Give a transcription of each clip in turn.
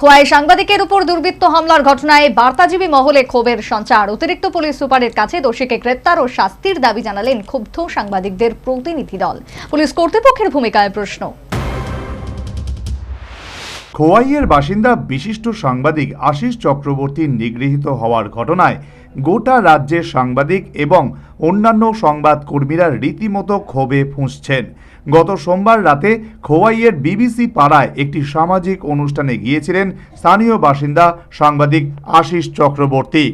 খোয়াই সাংবাদিকের উপর দুর্বৃত্ত হামলার ঘটনায় বার্তাজীবী মহলে ক্ষোভের সঞ্চার। অতিরিক্ত পুলিশ সুপারের কাছে দোষীকে গ্রেপ্তার ও শাস্তির দাবি জানালেন ক্ষুব্ধ সাংবাদিকদের প্রতিনিধি দল। পুলিশ কর্তৃপক্ষের ভূমিকায় প্রশ্ন। খোয়াইয়ের বাসিন্দা বিশিষ্ট সাংবাদিক আশিস চক্রবর্তী নিগৃহীত হওয়ার ঘটনায় গোটা রাজ্যের সাংবাদিক এবং অন্যান্য সংবাদকর্মীরা রীতিমতো ক্ষোভে ফুঁসছেন। গত সোমবার রাতে খোয়াইয়ের বিবিসি পাড়ায় একটি সামাজিক অনুষ্ঠানে গিয়েছিলেন স্থানীয় বাসিন্দা সাংবাদিক আশিস চক্রবর্তী।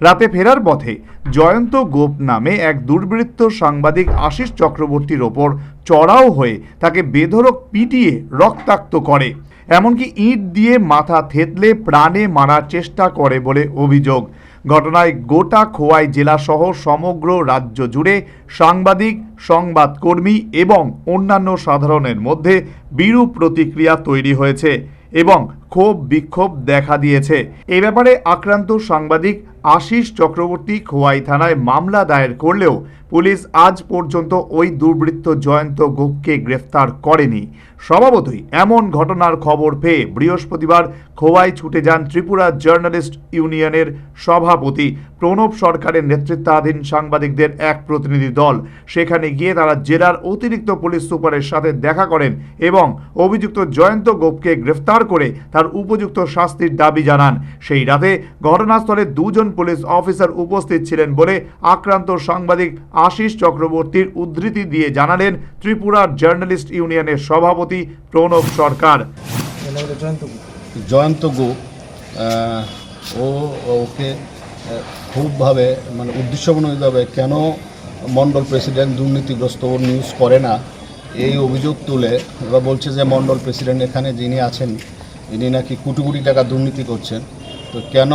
রাতে ফেরার পথে জয়ন্ত গোপ নামে এক দুর্বৃত্ত সাংবাদিক আশিস চক্রবর্তীর ওপর চড়াও হয়ে তাকে বেধড়ক পিটিয়ে রক্তাক্ত করে। এমনকি ইট দিয়ে মাথা থেতলে প্রাণে মারার চেষ্টা করে বলে অভিযোগ। ঘটনায় গোটা খোয়াই জেলাসহ সমগ্র রাজ্য জুড়ে সাংবাদিক, সংবাদকর্মী এবং অন্যান্য সাধারণের মধ্যে বিরূপ প্রতিক্রিয়া তৈরি হয়েছে এবং ক্ষোভ বিক্ষোভ দেখা দিয়েছে। এ ব্যাপারে আক্রান্ত সাংবাদিক আশিস চক্রবর্তী খোয়াই থানায় মামলা দায়ের করলেও পুলিশ আজ পর্যন্ত ওই দুর্বৃত্ত জয়ন্ত গোপকে গ্রেফতার করেনি। স্বভাবতই এমন ঘটনার খবর পেয়ে বৃহস্পতিবার খোয়াই ছুটে যান ত্রিপুরা জার্নালিস্ট ইউনিয়নের সভাপতি প্রণব সরকারের নেতৃত্বাধীন সাংবাদিকদের এক প্রতিনিধি দল। সেখানে গিয়ে তারা জেলার অতিরিক্ত পুলিশ সুপারের সাথে দেখা করেন এবং অভিযুক্ত জয়ন্ত গোপকে গ্রেফতার করে তার উপযুক্ত শাস্তির দাবি জানান। সেই রাতে ঘটনাস্থলে দুজন পুলিশ অফিসার উপস্থিত ছিলেন বলে আক্রান্ত সাংবাদিক আশিস চক্রবর্তীর উদ্ধৃতি দিয়ে জানালেন ত্রিপুরার জার্নালিস্ট ইউনিয়নের সভাপতি প্রণব সরকার। জয়ন্ত আহ, ও ওকে খুবভাবে মানে উদ্দেশ্যমূলকভাবে কেন মণ্ডল প্রেসিডেন্ট দুর্নীতিগ্রস্ত নিউজ করে না এই অভিযোগ তুলে এবার বলছে যে মন্ডল প্রেসিডেন্ট এখানে যিনি আছেন ইনি নাকি কোটি কোটি টাকা দুর্নীতি করছেন। তো কেন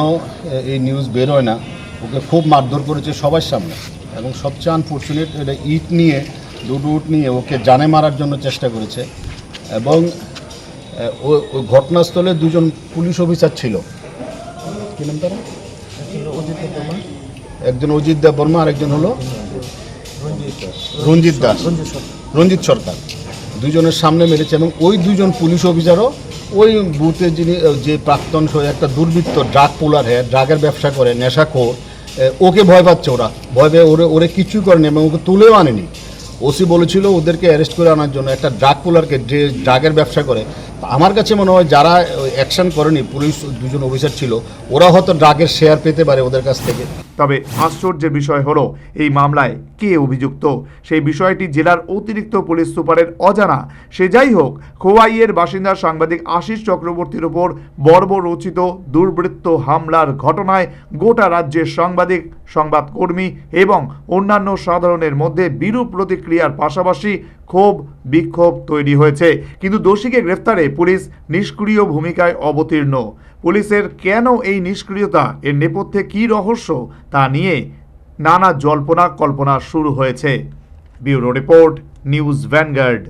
এই নিউজ বেরোয় না? ওকে খুব মারধর করেছে সবার সামনে। এবং সবচেয়ে আনফর্চুনেট এটা ইট নিয়ে, দুটো উট নিয়ে ওকে জানে মারার জন্য চেষ্টা করেছে। এবং ও ঘটনাস্থলে দুজন পুলিশ অফিসার ছিল। নাম তারা? একজন অজিত দেব বর্মা আর একজন হলো রঞ্জিত দাস। রঞ্জিত সরকার। দুজনের সামনে মেরেছে এবং ওই দুজন পুলিশ অফিসারও ওই বুথে যিনি যে প্রাক্তন একটা দুর্বৃত্ত ড্রাগ পোলার হ্যাঁ ড্রাগের ব্যবসা করে নেশাখোর ওকে ভয় পাচ্ছে ওরা। ভয় পেয়ে ওরে ওরে কিছুই করেনি এবং ওকে তুলেও আনেনি। ওসি বলেছিল ওদেরকে অ্যারেস্ট করে আনার জন্য একটা ড্রাগ পোলারকে যে ড্রাগের ব্যবসা করে আমার কাছে মনে হয় যারা অ্যাকশন করেনি, পুলিশ দুজন অফিসার ছিল, ওরা হয়তো ড্রাগের শেয়ার পেতে পারে ওদের কাছ থেকে। তবে আশ্চর্যের বিষয় হলো, এই মামলায় কে অভিযুক্ত? সেই বিষয়টি জেলার অতিরিক্ত পুলিশ সুপারের অজানা। সে যাই হোক, খোয়াইয়ের বাসিন্দা সাংবাদিক আশিস চক্রবর্তীর ওপর বর্বরচিত দুর্বৃত্ত হামলার ঘটনায় গোটা রাজ্যের সাংবাদিক, সংবাদকর্মী এবং অন্যান্য সাধারণের মধ্যে বিরূপ প্রতিক্রিয়ার পাশাপাশি ক্ষোভ বিক্ষোভ তৈরি হয়েছে। কিন্তু দোষীকে গ্রেফতারে পুলিশ নিষ্ক্রিয় ভূমিকায় অবতীর্ণ। পুলিশের কেন এই নিষ্ক্রিয়তা? এর নেপথ্যে কী রহস্য? তা নিয়ে নানা জল্পনা কল্পনা শুরু হয়েছে। Bureau report, news vanguard.